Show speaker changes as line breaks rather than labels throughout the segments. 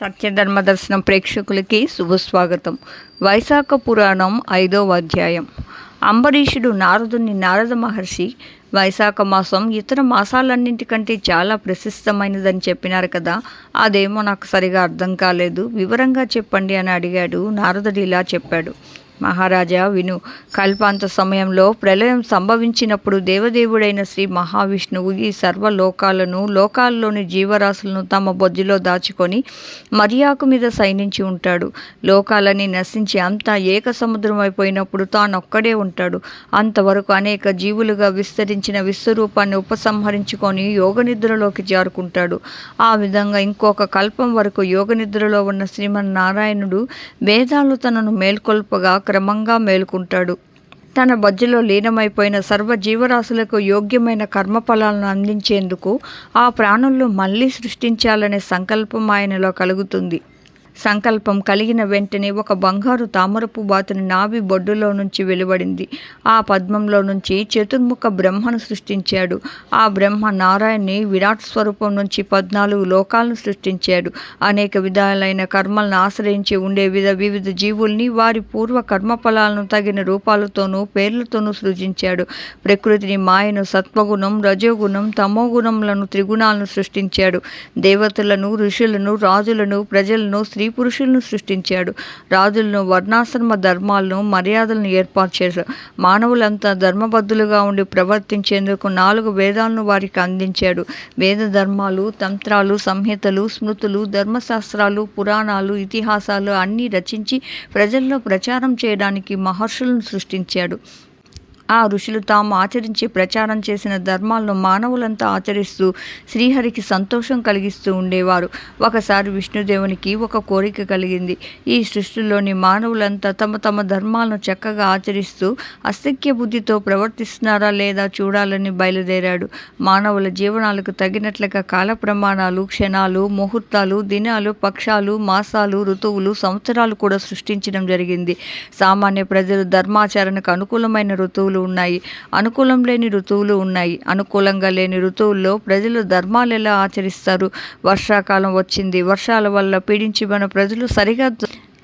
సత్యధర్మ దర్శనం ప్రేక్షకులకి శుభస్వాగతం. వైశాఖ పురాణం ఐదవ అధ్యాయం. అంబరీషుడు నారదుని నారద మహర్షి. వైశాఖ మాసం ఇతర మాసాలన్నింటికంటే చాలా ప్రశస్తమైనదని చెప్పినారు కదా. అదేమో నాకు సరిగా అర్థం కాలేదు. వివరంగా చెప్పండి అని అడిగాడు. నారదుడు ఇలా చెప్పాడు. మహారాజా విను. కల్పాంత సమయంలో ప్రళయం సంభవించినప్పుడు దేవదేవుడైన శ్రీ మహావిష్ణువు ఈ సర్వలోకాలను లోకాల్లోని జీవరాశులను తమ బొజ్జులో దాచుకొని మర్యాకు మీద సైనించి ఉంటాడు. లోకాలని నశించి అంతా ఏక సముద్రం అయిపోయినప్పుడు తానొక్కడే ఉంటాడు. అంతవరకు అనేక జీవులుగా విస్తరించిన విశ్వరూపాన్ని ఉపసంహరించుకొని యోగ నిద్రలోకి జారుకుంటాడు. ఆ విధంగా ఇంకొక కల్పం వరకు యోగ నిద్రలో ఉన్న శ్రీమన్నారాయణుడు వేదాలు తనను మేల్కొల్పగా క్రమంగా మేలుకుంటాడు. తన బజ్జలో లీనమైపోయిన సర్వ జీవరాశులకు యోగ్యమైన కర్మఫలాలను అందించేందుకు ఆ ప్రాణుల్లో మళ్ళీ సృష్టించాలనే సంకల్పం ఆయనలో కలుగుతుంది. సంకల్పం కలిగిన వెంటనే ఒక బంగారు తామరపు బాతుని నాభి బొడ్డులో నుంచి వెలువడింది. ఆ పద్మంలో నుంచి చతుర్ముఖ బ్రహ్మను సృష్టించాడు. ఆ బ్రహ్మ నారాయణ్ని విరాట్ స్వరూపం నుంచి పద్నాలుగు లోకాలను సృష్టించాడు. అనేక విధాలైన కర్మలను ఆశ్రయించి ఉండే విధ వివిధ జీవుల్ని వారి పూర్వ కర్మఫలాలను తగిన రూపాలతోనూ పేర్లతోనూ సృజించాడు. ప్రకృతిని మాయను సత్వగుణం రజోగుణం తమోగుణములను త్రిగుణాలను సృష్టించాడు. దేవతలను ఋషులను రాజులను ప్రజలను స్త్రీ పురుషులను సృష్టించాడు. రాజులను వర్ణాశ్రమ ధర్మాలను మర్యాదలను ఏర్పాటు చేశాడు. మానవులంతా ధర్మబద్ధులుగా ఉండి ప్రవర్తించేందుకు నాలుగు వేదాలను వారికి అందించాడు. వేద ధర్మాలు తంత్రాలు సంహితలు స్మృతులు ధర్మశాస్త్రాలు పురాణాలు ఇతిహాసాలు అన్నీ రచించి ప్రజల్లో ప్రచారం చేయడానికి మహర్షులను సృష్టించాడు. ఆ ఋషులు తాము ఆచరించి ప్రచారం చేసిన ధర్మాలను మానవులంతా ఆచరిస్తూ శ్రీహరికి సంతోషం కలిగిస్తూ ఉండేవారు. ఒకసారి విష్ణుదేవునికి ఒక కోరిక కలిగింది. ఈ సృష్టిలోని మానవులంతా తమ తమ ధర్మాలను చక్కగా ఆచరిస్తూ అసఖ్య బుద్ధితో ప్రవర్తిస్తున్నారా లేదా చూడాలని బయలుదేరాడు. మానవుల జీవనాలకు తగినట్లుగా కాల ప్రమాణాలు క్షణాలు ముహూర్తాలు దినాలు పక్షాలు మాసాలు ఋతువులు సంవత్సరాలు కూడా సృష్టించడం జరిగింది. సామాన్య ప్రజలు ధర్మాచరణకు అనుకూలమైన ఋతువులు ఋతువులు ఉన్నాయి. అనుకూలం లేని ఋతువులు ఉన్నాయి. అనుకూలంగా లేని ఋతువుల్లో ప్రజలు ధర్మాలు ఎలా ఆచరిస్తారు? వర్షాకాలం వచ్చింది. వర్షాల వల్ల పీడించి మన ప్రజలు సరిగా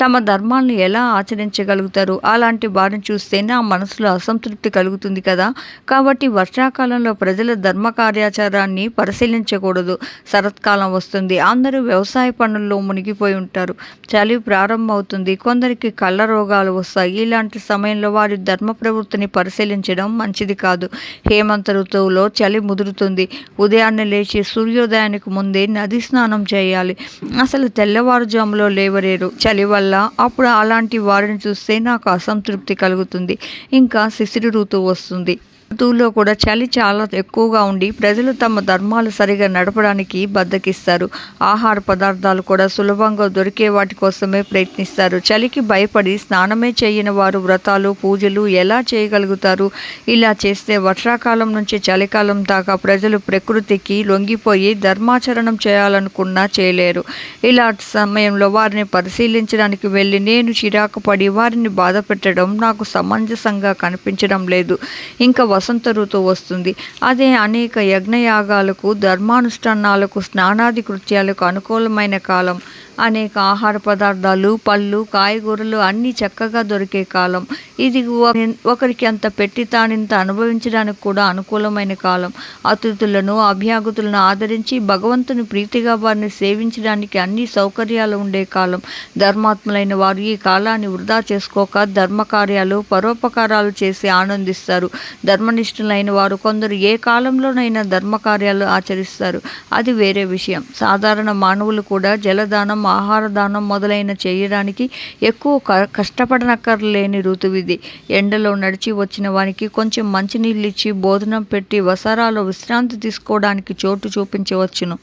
తమ ధర్మాలను ఎలా ఆచరించగలుగుతారు? అలాంటి వారిని చూస్తేనే ఆ మనసులో అసంతృప్తి కలుగుతుంది కదా? కాబట్టి వర్షాకాలంలో ప్రజల ధర్మ కార్యాచారాన్ని పరిశీలించకూడదు. శరత్కాలం వస్తుంది. అందరూ వ్యవసాయ పనుల్లో మునిగిపోయి ఉంటారు. చలి ప్రారంభమవుతుంది. కొందరికి కళ్ళ రోగాలు వస్తాయి. ఇలాంటి సమయంలో వారి ధర్మ ప్రవృత్తిని పరిశీలించడం మంచిది కాదు. హేమంత ఋతువులో చలి ముదురుతుంది. ఉదయాన్నే లేచి సూర్యోదయానికి ముందే నది స్నానం చేయాలి. అసలు తెల్లవారుజాములో లేవరేరు చలి వల్ల అప్పుడు అలాంటి వారిని చూస్తే నాకు అసంతృప్తి కలుగుతుంది. ఇంకా శిశిర ఋతువు వస్తుంది. ఋతువులో కూడా చలి చాలా ఎక్కువగా ఉండి ప్రజలు తమ ధర్మాలు సరిగా నడపడానికి బద్దకిస్తారు. ఆహార పదార్థాలు కూడా సులభంగా దొరికే వాటి కోసమే ప్రయత్నిస్తారు. చలికి భయపడి స్నానమే చేయని వారు వ్రతాలు పూజలు ఎలా చేయగలుగుతారు? ఇలా చేస్తే వర్షాకాలం నుంచి చలికాలం దాకా ప్రజలు ప్రకృతికి లొంగిపోయి ధర్మాచరణం చేయాలనుకున్నా చేయలేరు. ఇలాంటి సమయంలో వారిని పరిశీలించడానికి వెళ్ళి నేను చిరాకు పడి వారిని బాధ పెట్టడం నాకు సమంజసంగా కనిపించడం లేదు. ఇంకా వసంత ఋతువు వస్తుంది. అదే అనేక యజ్ఞయాగాలకు ధర్మానుష్ఠానాలకు స్నానాది కృత్యాలకు అనుకూలమైన కాలం. అనేక ఆహార పదార్థాలు పళ్ళు కాయగూరలు అన్నీ చక్కగా దొరికే కాలం. ఇది ఒకరికి అంత పెట్టి తానింత అనుభవించడానికి కూడా అనుకూలమైన కాలం. అతిథులను అభ్యాగతులను ఆదరించి భగవంతుని ప్రీతిగా వారిని సేవించడానికి అన్ని సౌకర్యాలు ఉండే కాలం. ధర్మాత్ములైన వారు ఈ కాలాన్ని వృధా చేసుకోక ధర్మ కార్యాలు పరోపకారాలు చేసి ఆనందిస్తారు. ధర్మనిష్ఠులైన వారు కొందరు ఏ కాలంలోనైనా ధర్మ కార్యాలు ఆచరిస్తారు. అది వేరే విషయం. సాధారణ మానవులు కూడా జలదానం ఆహార దానం మొదలైన చేయడానికి ఎక్కువ కష్టపడనక్కర్లేని ఋతువిది ఎండలో నడిచి వచ్చిన వానికి కొంచెం మంచినీళ్ళు ఇచ్చి భోజనం పెట్టి వసారాలో విశ్రాంతి తీసుకోవడానికి చోటు చూపించవచ్చును.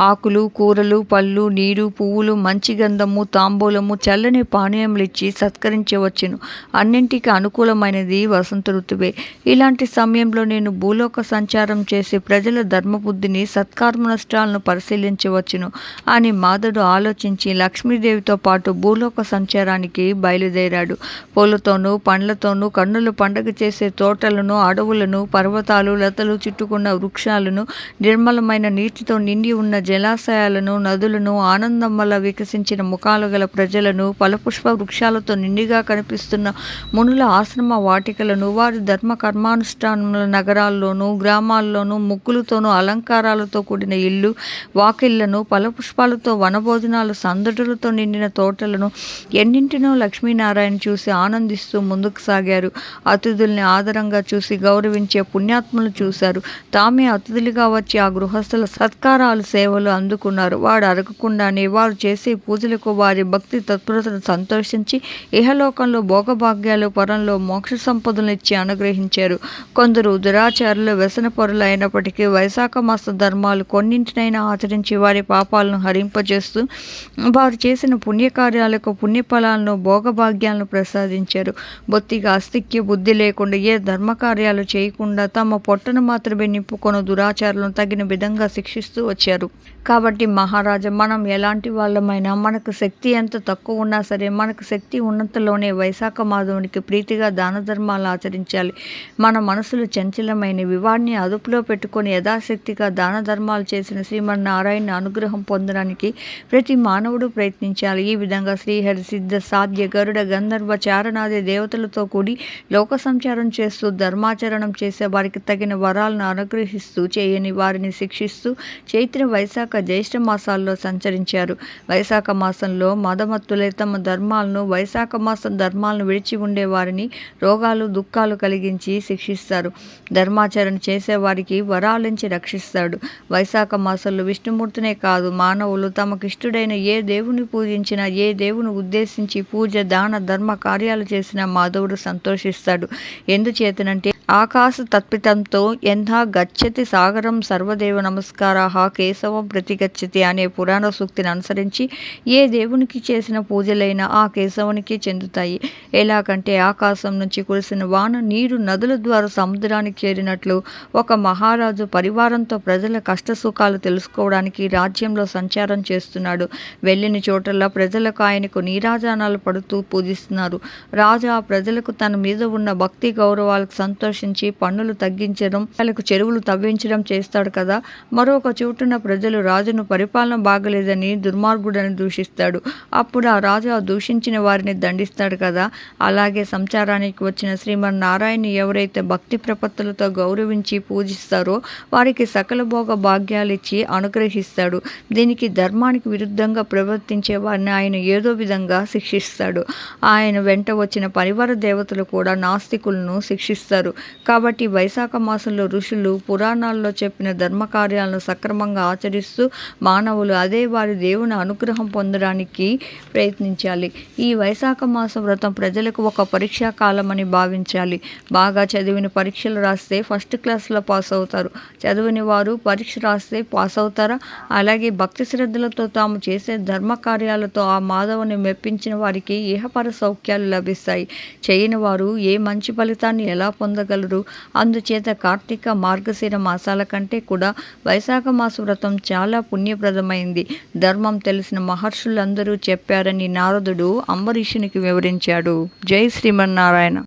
ఆకులు కూరలు పళ్ళు నీరు పువ్వులు మంచి గంధము తాంబూలము చల్లని పానీయములిచ్చి సత్కరించవచ్చును. అన్నింటికి అనుకూలమైనది వసంత ఋతువే. ఇలాంటి సమయంలో నేను భూలోక సంచారం చేసి ప్రజల ధర్మబుద్ధిని సత్కర్మ నష్టాలను పరిశీలించవచ్చును అని మాధుడు ఆలోచించి లక్ష్మీదేవితో పాటు భూలోక సంచారానికి బయలుదేరాడు. పూలతోనూ పండ్లతోనూ కన్నులు పండగ చేసే తోటలను అడవులను పర్వతాలు లతలు చుట్టుకున్న వృక్షాలను నిర్మలమైన నీటితో నిండి ఉన్న జలాశయాలను నదులను ఆనందం వల్ల వికసించిన ముఖాలు గల ప్రజలను ఫలపుష్ప వృక్షాలతో నిండిగా కనిపిస్తున్న మునుల ఆశ్రమ వాటికలను వారి ధర్మ కర్మానుష్ఠానముల నగరాల్లోనూ గ్రామాల్లోనూ ముగ్గులతోనూ అలంకారాలతో కూడిన ఇల్లు వాకిళ్ళను ఫలపుష్పాలతో వనభోజనాలు సందడులతో నిండిన తోటలను ఎన్నింటినో లక్ష్మీనారాయణ చూసి ఆనందిస్తూ ముందుకు సాగారు. అతిథుల్ని ఆదరంగా చూసి గౌరవించే పుణ్యాత్ములు చూశారు. తామే అతిథులుగా వచ్చి ఆ గృహస్థుల సత్కారాలు సేవలు అందుకున్నారు. వాడు అరగకుండానే వారు చేసే పూజలకు వారి భక్తి తత్పరతను సంతోషించి ఇహలోకంలో భోగభాగ్యాలు పరంలో మోక్ష సంపదలను ఇచ్చి అనుగ్రహించారు. కొందరు దురాచారులు వ్యసనపరులు అయినప్పటికీ వైశాఖ మాస ధర్మాలు కొన్నింటినైనా ఆచరించి వారి పాపాలను హరింపజేస్తూ వారు చేసిన పుణ్యకార్యాలకు పుణ్యఫలాలను భోగభాగ్యాలను ప్రసాదించారు. బొత్తిగా అస్తిక్య బుద్ధి లేకుండా ఏ ధర్మకార్యాలు చేయకుండా తమ పొట్టను మాత్రమే నింపుకొని దురాచారాలను తగిన విధంగా శిక్షిస్తూ వచ్చారు. కాబట్టి మహారాజా మనం ఎలాంటి వాళ్ళమైనా మనకు శక్తి ఎంత తక్కువ ఉన్నా సరే మనకు శక్తి ఉన్నంతలోనే వైశాఖ మాధవునికి ప్రీతిగా దాన ధర్మాలు ఆచరించాలి. మన మనసులు చంచలమైనవి. వాడిని అదుపులో పెట్టుకొని యథాశక్తిగా దాన ధర్మాలు చేసిన శ్రీమన్నారాయణ అనుగ్రహం పొందడానికి ప్రతి మానవుడు ప్రయత్నించాలి. ఈ విధంగా శ్రీహరి సిద్ధ సాధ్య గరుడ గంధర్వ చారణాది దేవతలతో కూడి లోక సంచారం చేస్తూ ధర్మాచరణం చేసే వారికి తగిన వరాలను అనుగ్రహిస్తూ చేయని వారిని శిక్షిస్తూ చైత్ర వైశాఖ జ్యేష్ఠ మాసాల్లో సంచరించారు. వైశాఖ మాసంలో మదమత్తులే తమ ధర్మాలను వైశాఖ మాసం ధర్మాలను విడిచి ఉండే వారిని రోగాలు దుఃఖాలు కలిగించి శిక్షిస్తారు. ధర్మాచరణ చేసేవారికి వరాలించి రక్షిస్తాడు. వైశాఖ మాసంలో విష్ణుమూర్తినే కాదు మానవులు తమకిష్టుడైన ఏ దేవుని పూజించినా ఏ దేవుని ఉద్దేశించి పూజ దాన ధర్మ కార్యాలు చేసిన మాధవుడు సంతోషిస్తాడు. ఎందుచేతనంటే ఆకాశ తత్పితంతో ఎంధా గచ్చతి సాగరం సర్వదేవ నమస్కారాహ కేశవ ప్రతిగచ్చతి అనే పురాణ సూక్తిని అనుసరించి ఏ దేవునికి చేసిన పూజలైనా ఆ కేశవునికి చెందుతాయి. ఎలాగంటే ఆకాశం నుంచి కురిసిన వాన నీరు నదుల ద్వారా సముద్రానికి చేరినట్లు ఒక మహారాజు పరివారంతో ప్రజల కష్ట సుఖాలు తెలుసుకోవడానికి రాజ్యంలో సంచారం చేస్తున్నాడు. వెళ్ళిన చోటల్లా ప్రజలకు ఆయనకు నీరాజానాలు పడుతూ పూజిస్తున్నారు. రాజా ఆ ప్రజలకు తన మీద ఉన్న భక్తి గౌరవాలకు సంతోషించి పన్నులు తగ్గించడం వాళ్ళకు చెరువులు తవ్వించడం చేస్తాడు కదా. మరొక చోటున ప్రజలు రాజును పరిపాలన బాగలేదని దుర్మార్గుడని దూషిస్తాడు. అప్పుడు ఆ రాజు ఆ దూషించిన వారిని దండిస్తాడు కదా. అలాగే సంచారానికి వచ్చిన శ్రీమన్నారాయణ ఎవరైతే భక్తి ప్రపత్తులతో గౌరవించి పూజిస్తారో వారికి సకల భోగ భాగ్యాలు ఇచ్చి అనుగ్రహిస్తాడు. దీనికి ధర్మానికి విరుద్ధంగా ప్రవర్తించే వారిని ఆయన ఏదో విధంగా శిక్షిస్తాడు. ఆయన వెంట వచ్చిన పరివార దేవతలు కూడా నాస్తికులను శిక్షిస్తారు. కాబట్టి వైశాఖ మాసంలో ఋషులు పురాణాల్లో చెప్పిన ధర్మ కార్యాలను సక్రమంగా ఆచరిస్తూ మానవులు అదే వారి దేవుని అనుగ్రహం పొందడానికి ప్రయత్నించాలి. ఈ వైశాఖ మాస వ్రతం ప్రజలకు ఒక పరీక్షా కాలం అని భావించాలి. బాగా చదివిన పరీక్షలు రాస్తే ఫస్ట్ క్లాస్లో పాస్ అవుతారు. చదివిన వారు పరీక్ష రాస్తే పాస్ అవుతారా? అలాగే భక్తి శ్రద్ధలతో తాము చేసే ధర్మ కార్యాలతో ఆ మాధవుని మెప్పించిన వారికి ఇహపర సౌఖ్యాలు లభిస్తాయి. చేయని వారు ఏ మంచి ఫలితాన్ని ఎలా పొందగలరు? అందుచేత కార్తీక మార్గశిర మాసాల కంటే కూడా వైశాఖ మాస వ్రతం చాలా పుణ్యప్రదమైంది. ధర్మం తెలిసిన మహర్షులందరూ చెప్పారని నారదుడు అంబరీషునికి వివరించాడు. జై శ్రీమన్నారాయణ.